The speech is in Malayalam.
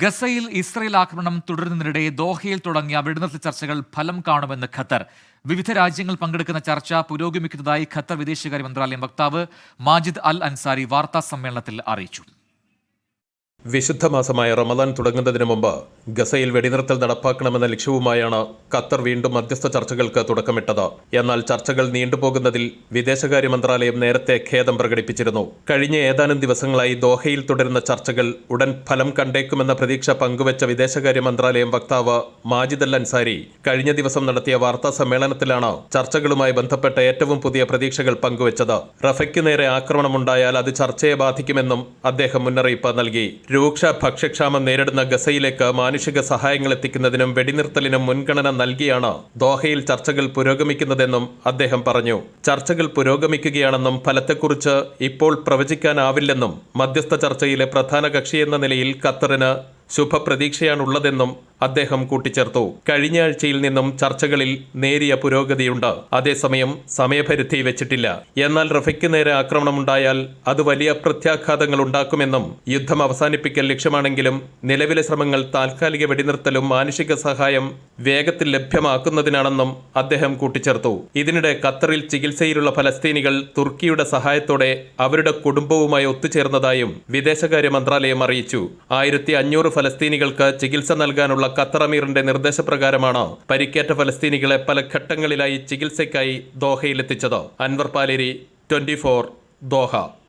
ഗസയിൽ ഇസ്രയേൽ ആക്രമണം തുടരുന്നതിനിടെ ദോഹയിൽ തുടങ്ങിയ വെടിനിർത്തൽ ചർച്ചകൾ ഫലം കാണുമെന്ന് ഖത്തർ. വിവിധ രാജ്യങ്ങൾ പങ്കെടുക്കുന്ന ചർച്ച പുരോഗമിക്കുന്നതായി ഖത്തർ വിദേശകാര്യ മന്ത്രാലയം വക്താവ് മാജിദ് അൽ അൻസാരി വാർത്താ സമ്മേളനത്തിൽ അറിയിച്ചു. വിശുദ്ധ മാസമായ റമദാൻ തുടങ്ങുന്നതിന് മുമ്പ് ഗസയിൽ വെടിനിർത്തൽ നടപ്പാക്കണമെന്ന ലക്ഷ്യവുമായാണ് ഖത്തർ വീണ്ടും മധ്യസ്ഥ ചർച്ചകൾക്ക് തുടക്കമിട്ടത്. എന്നാൽ ചർച്ചകൾ നീണ്ടുപോകുന്നതിൽ വിദേശകാര്യ മന്ത്രാലയം നേരത്തെ ഖേദം പ്രകടിപ്പിച്ചിരുന്നു. കഴിഞ്ഞ ഏതാനും ദിവസങ്ങളായി ദോഹയിൽ തുടരുന്ന ചർച്ചകൾ ഉടൻ ഫലം കണ്ടേക്കുമെന്ന പ്രതീക്ഷ പങ്കുവച്ച വിദേശകാര്യ മന്ത്രാലയം വക്താവ് മാജിദ് അൽ അൻസാരി കഴിഞ്ഞ ദിവസം നടത്തിയ വാർത്താ സമ്മേളനത്തിലാണ് ചർച്ചകളുമായി ബന്ധപ്പെട്ട ഏറ്റവും പുതിയ പ്രതീക്ഷകൾ പങ്കുവച്ചത്. റഫയ്ക്ക് നേരെ ആക്രമണമുണ്ടായാൽ അത് ചർച്ചയെ ബാധിക്കുമെന്നും അദ്ദേഹം മുന്നറിയിപ്പ് നൽകി. രൂക്ഷ ഭക്ഷ്യക്ഷാമം നേരിടുന്ന ഗസയിലേക്ക് മാനുഷിക സഹായങ്ങൾ എത്തിക്കുന്നതിനും വെടിനിർത്തലിനും മുൻഗണന നൽകിയാണ് ദോഹയിൽ ചർച്ചകൾ പുരോഗമിക്കുന്നതെന്നും അദ്ദേഹം പറഞ്ഞു. ചർച്ചകൾ പുരോഗമിക്കുകയാണെന്നും ഫലത്തെക്കുറിച്ച് ഇപ്പോൾ പ്രവചിക്കാനാവില്ലെന്നും മധ്യസ്ഥ ചർച്ചയിലെ പ്രധാന കക്ഷിയെന്ന നിലയിൽ ഖത്തറിന് ശുഭപ്രതീക്ഷയാണുള്ളതെന്നും അദ്ദേഹം കൂട്ടിച്ചേർത്തു. കഴിഞ്ഞ ആഴ്ചയിൽ നിന്നും ചർച്ചകളിൽ നേരിയ പുരോഗതിയുണ്ട്. അതേസമയം സമയപരിധി വെച്ചിട്ടില്ല. എന്നാൽ റഫയ്ക്ക് നേരെ ആക്രമണമുണ്ടായാൽ അത് വലിയ പ്രത്യാഘാതങ്ങൾ ഉണ്ടാക്കുമെന്നും യുദ്ധം അവസാനിപ്പിക്കൽ ലക്ഷ്യമാണെങ്കിലും നിലവിലെ ശ്രമങ്ങൾ താൽക്കാലിക വെടിനിർത്തലും മാനുഷിക സഹായം വേഗത്തിൽ ലഭ്യമാക്കുന്നതിനാണെന്നും അദ്ദേഹം കൂട്ടിച്ചേർത്തു. ഇതിനിടെ ഖത്തറിൽ ചികിത്സയിലുള്ള ഫലസ്തീനികൾ തുർക്കിയുടെ സഹായത്തോടെ അവരുടെ കുടുംബവുമായി ഒത്തുചേർന്നതായും വിദേശകാര്യ മന്ത്രാലയം അറിയിച്ചു. ആയിരത്തി അഞ്ഞൂറ് ഫലസ്തീനികൾക്ക് ചികിത്സ നൽകാനുള്ള ഖത്തർ അമീറിന്റെ നിർദ്ദേശപ്രകാരമാണ് പരിക്കേറ്റ ഫലസ്തീനികളെ പല ഘട്ടങ്ങളിലായി ചികിത്സയ്ക്കായി ദോഹയിലെത്തിച്ചത്. Anwar Paleri twenty four Doha.